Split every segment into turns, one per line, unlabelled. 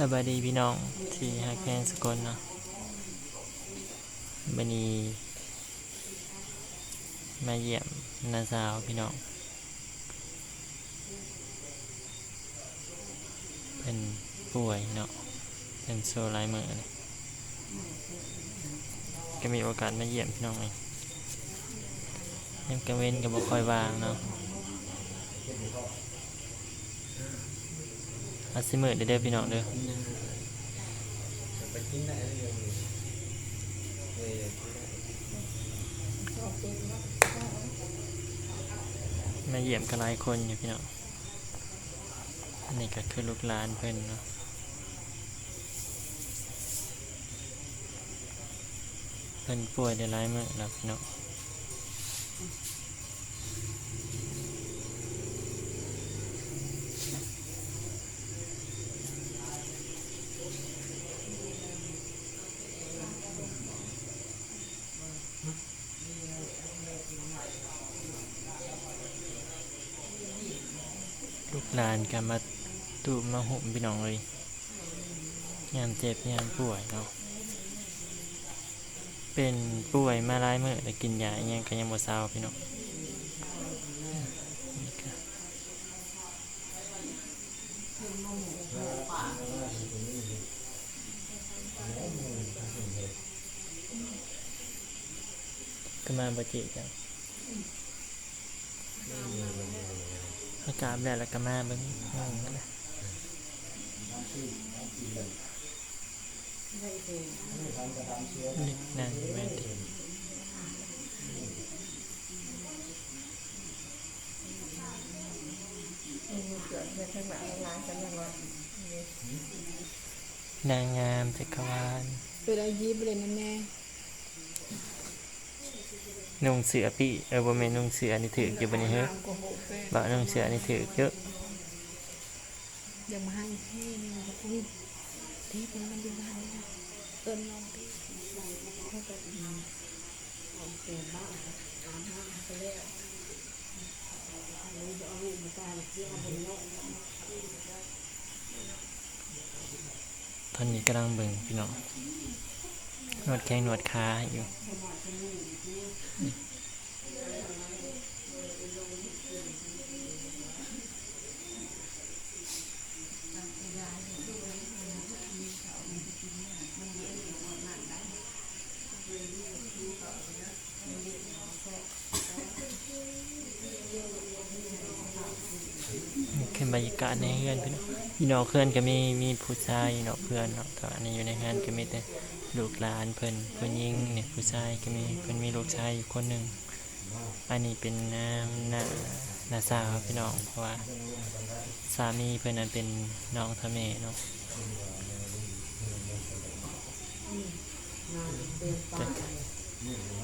สบายดีพี่น้องที่ฮักแพนสกลเนาะบันนี้มาเยี่ยมนาสาวพี่น้องเป็นป่วยเนาะเป็นโซลายมือเลยก็มีโอกาสมาเยี่ยมพี่น้องเลยยังกระเว้นก็บ่คอยวางเนาะ อาซิเมอเด้อเด้อพี่น้องเด้อ
ไปกินได้เลย
มาเยี่ยมกันหลายคนอยู่พี่น้องนนี้ก็คือลูกหลานเพิ่นเนาะเพิ่นป่วยได้หลายมื้อแล้วพี่น้อง ลูกหลานก็มาตูมาห่มพี่น้องเลยยามเจ็บยามป่วยเนาะเป็นป่วยมาหลายมื้อแต่กินยาอิหยังก็ยังบ่เศร้าพี่น้องก็มาบ่จิจัง อากาศแบบแล้วก็มาเบิ่งงงนั่นแหละนี่นั่งอยู่แม่นตินางงามจักรวาล
เป็นอายิบเลยนะแม่
นุ่งเสือปีเออบ่แม่นนุ่งเสือนี่ถืออยู่บ่นี่เฮ้า
มโกหกไป
บ่นุ่งเสือนี่ถือเยอะ
ยังมาให้ที่นี่บอกอุ้ยที่เป็นมันอยู่บ้านนี่นะเอิ้นน้องที่เขาก็เปลี่ยนบ้านถามหาไปแล้วเอาลูกมาตายเที่ยวบนโลก
ตอนนี้กำลังเบิ่งพี่น้องนวดแข้งนวดขาอยู่ากาศในเฮือนพี่น้องพี่น้องเพื่อนก็มีมีผู้ชายเนาะเพื่อนเนาะแต่อันนี้อยู่ในเฮือนก็มีแต่ลูกหลานเพิ่นเพิ่นยิงเนี่ยผู้ชายก็มีเพิ่นมีลูกชายอยู่คนหนึ่งอันนี้เป็นน้ำน้าน้าสาวพี่น้องเพราะว่าสามีเพิ่อนนั้นเป็นน้องทะเมเนาะ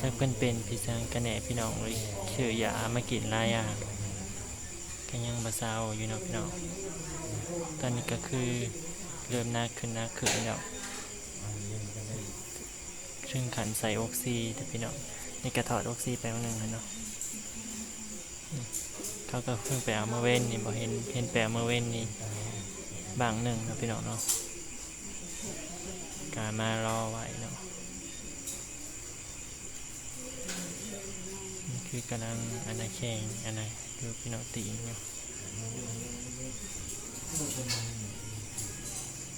ถ้าเพิ่อนเป็นพี่ชางกระแหน่พี่น้องเลยชื่อยามากินหลายอย่าง ก็ยังบ่เศร้าอยู่เนาะพี่น้องตอนนี้ก็คือเริ่มหนักขึ้นหนักขึ้นแล้วซึ่งขันใส่ออกซิแต่พี่น้องนี่กระถอดออกซิไปวันหนึ่งแล้วเนาะอืมเขาก็เพิ่งไปเอามาเว้นนี่บ่เห็นเห็นแปลมาเว้นนี่บางหนึ่งเนาะพี่น้องเนาะการมารอไว้เนาะ คือกำลังอันนาแข่งอันนาดูพี่น้องตีเนาะ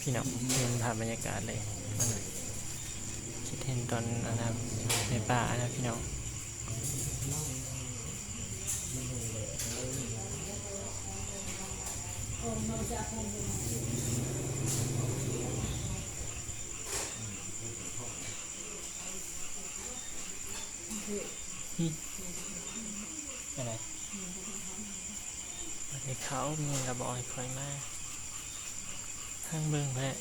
พี่น้องเห็นภาพบรรยากาศเลยมันคิดเห็นตอนอันนั้นในป่านะพี่น้อง อะไรไอ้ เขามีกระบอยคอยมาทางเบิ่งแหละ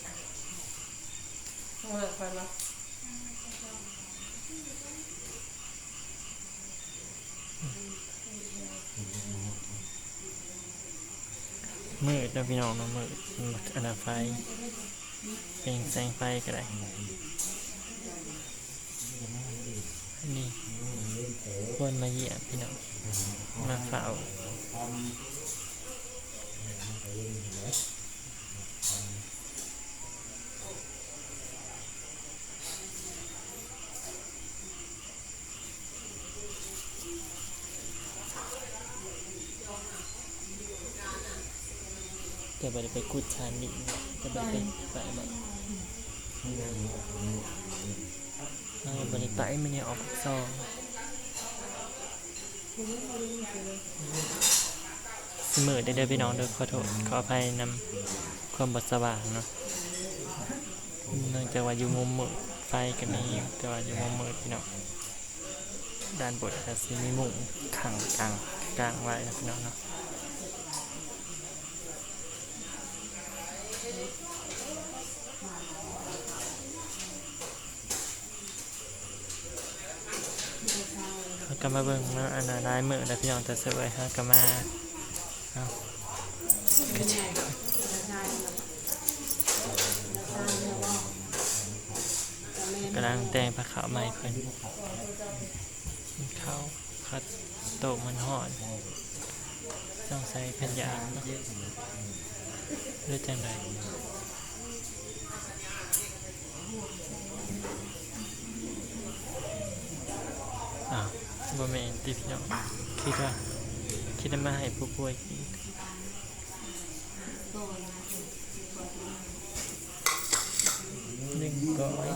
เอาละไปละ
มืดนะพี่น้องนะมืดอันนั้นไฟเป็นแสงไฟก็ได้นนี้คนมาเยี่ยมพี่น้องมาเฝ้า Kau boleh pergi kucan ni Kau boleh pergi Pak Emak Kau boleh pergi Pak Emak ni Aku pasal Kau boleh. สมอได้เด้อพี่น้องเด้อขอโทษขออภัยนำความบดสว่างเนาะเนื่องจากว่าอยู่มุมมืดไฟก็มีแต่ว่าอยู่มุมมืดพี่น้องด้านบนก็สิมีมุงขังกลางกลางไว้นะพี่น้องเนาะเขาก็มาเบิ่งมาอันนั้นลายมือแล้วพี่น้องจะสวยฮะก็มา เอาก็ใช่กำลังแต่งผ้าขาวใหม่เพิ่นเขาคัดโตกมันหอดต้องใส่แผ่นยางเนาะหรือจังไดอ้าบ่แม่นติพี่น้องคิดว่า คิดว่ามาให้ผู้ป่วยกินหนึ่งก้อย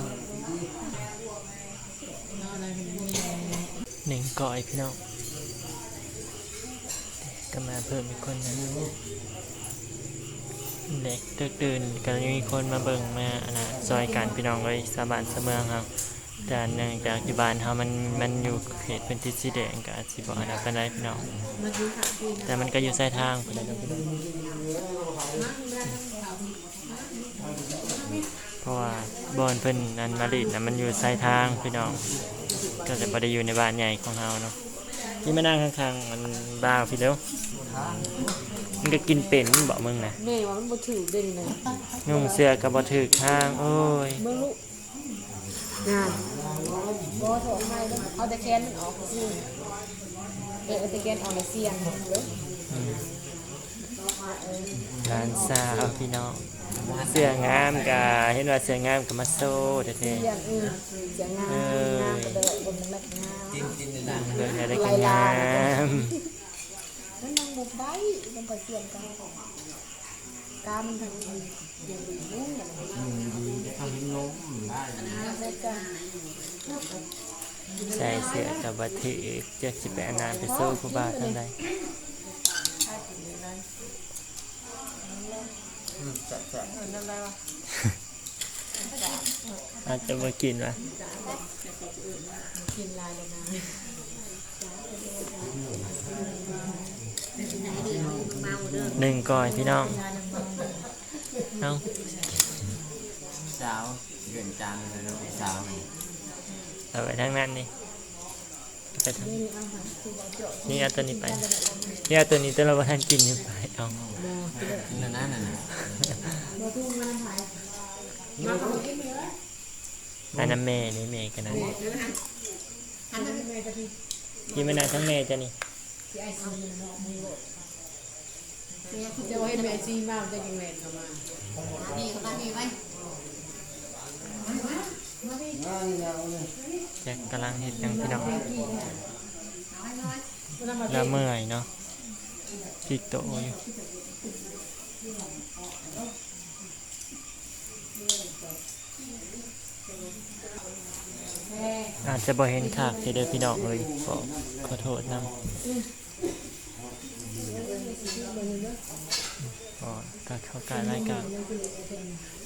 หนึ่งก้อยพี่น้องก็มาเพิ่มอีกคนนึงเด็กตื่นก็มีคนมาเบิ่งมาอันน่ะซอยกันพี่น้องเลยสาบานเสเมืองครับ แต่เนื่องจากอยู่บ้านเฮามันมันอยู่เขตพื้นที่สีแดงก็อาจสิบ่อันนั้นปานใดพี่น้อง
มาดูค่ะพี่นะ
แต่มันก็อยู่ใต้ทางพุ่นแหละเนาะพี่น้องเพราะว่าบอนเพิ่นอันมาดิดน่ะมันอยู่ใต้ทางพี่น้อง ก็จะบ่ได้อยู่ในบ้านใหญ่ของเฮาเนาะนี่มานั่งข้างๆมันบ้าวพี่เด้อมันก็กินเป็นบ่มึงน่ะ
แม่ว่ามันบ่ถือเด่นเลย
นุ่งเสื้อก็บ่ถูกทาง โอ้ย
เมื่อลูกงาน บ่ถอดให้เลยเอาต่แกนมันออกซิเออเอาต่แกนออกในเสียงเด้อ
ร้านสาวพี่น้องเสื้องามก็เห็นว่าเสื้องามก็มาโซ่เด้
เสียงอือเสียงงามงามก็เด้อบนนักงาม
กินกินในนั้น
ๆเบิ่งอะไรก็งาม
มันนั่งบ่ได้มันก็เสียงกันกามทางยังดีอยู่อย่างนี้
ทำนมได้
ได้จ้ะ
ใส่เสื้อกับบัถือเจ็ดสิบแปดนานไปสู้ครูบาท่านใด
จัดจัด
นั่นได้ว่า
อาจจะมากินวะ
กินลายเลยนะ
ห
เดือนจานเลยเนาะสาว
เอาไว้ทั้งนั้นนี่ไปทางนี่เอาตัวนี้ไปนี่เอาตัวนี้ตัวเราท่านกินอยู่ไปเอา
นั่นนั่นน่ะ
อันนั้นแม่นี่แม่กันนะกินมานานทั้งแม่จ้ะนี่
จะว่าให้แม่ซีมากจะยังไงเข้ามา
แจ็คกำลังเห็ดหยังพี่น้องแล้วเมื่อยเนาะจิกโตอยู่อาจจะบ่เห็นขากเด้อพี่น้องเลยขอขอโทษนำก็เข้าการรายการก็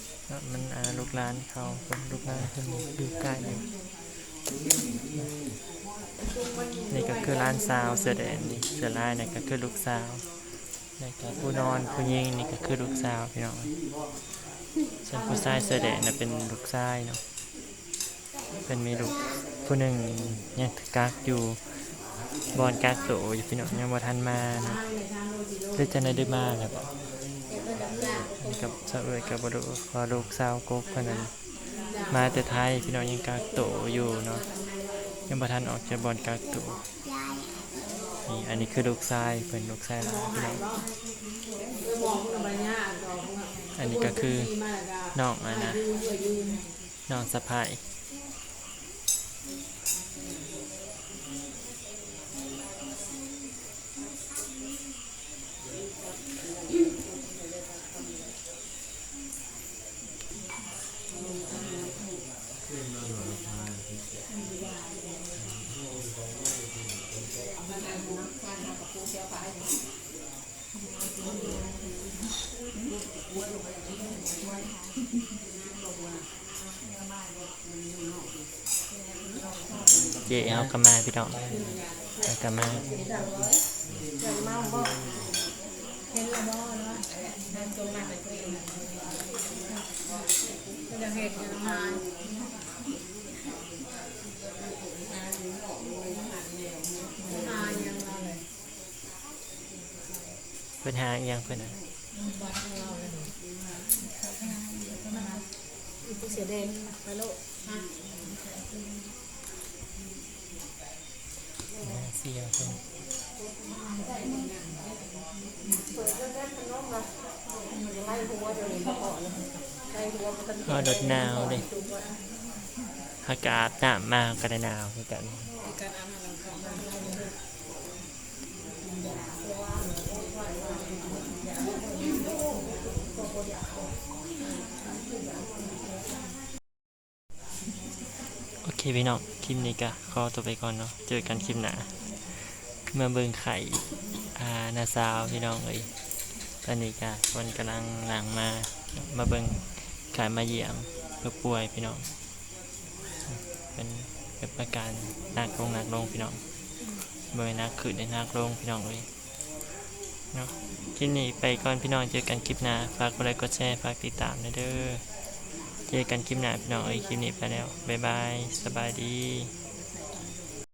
มันลูกหลานเขาเป็นลูกหลานเพิ่นอยู่ใกล้อยู่นี่ก็คือร้านสาวเสื้อแดงนี่เสื้อลายนี่ก็คือลูกสาวนี่ก็ผู้นอนผู้หญิงนี่ก็คือลูกสาวพี่น้องส่วนผู้ชายเสื้อแดงน่ะเป็นลูกชายเนาะเป็นมีลูกผู้หนึ่งยังกักอยู่บอนกักโตอยู่พี่น้องยังบ่ทันมานะหรือจะได้ได้มาแล้วบ่นี่ กับสาวเอ้ยกับบดูพอลูกสาวกกันนั้นมาแต่ไทยพี่น้องยังกักโตอยู่เนาะยังบ่ทันออกจากบอนกักโตนี่อันนี้คือลูกชายเพิ่นลูกชายหลานพี่น้อง
อันนี้ก็
คือน้องอันนะน้องสะพาย เจเอากลับมาพี่น้องเอากลับมา
เมาบ่เห็นและบ่เนาะนั่นจงมาเป็นตัวเองจะเห็นยังไงมายังเพิ่
อนน่ะ
เสียแดงไปโลก
เสียเพิ่น
เปิดแล้วได้ขนมละมันจะไล่หัวเดี๋ยวนี้เขาบอกเลยไล่หัวมันก็
ฮอดดหนาวเลยอากาศหนาวมากก็ได้หนาวคือกัน
การอาบน้ำของมัน
โอเคพี่น้องคลิปนี้ก็ขอตัวไปก่อนเนาะเจอกันคลิปหน้า มื่อเบิ่งไข่อานาซาวพี่น้องเอ้ยตอนนี้ก็คนกำลังหลังมา มาเบิ่งไข่มาเยี่ยมเพื่อป่วยพี่น้อง เป็นเป็นประการหนักลงหนักลงพี่น้องเมื่อนักขึ้นได้นักลงพี่น้องเอ้ยเนาะคลิปนี้ไปก่อนพี่น้องเจอกันคลิปหน้าฝากกดไลค์กดแชร์ฝากติดตามนะเด้อเจอกันคลิปหน้าพี่น้องเอ้ยคลิปนี้ไปแล้วบ๊ายบายสบายดี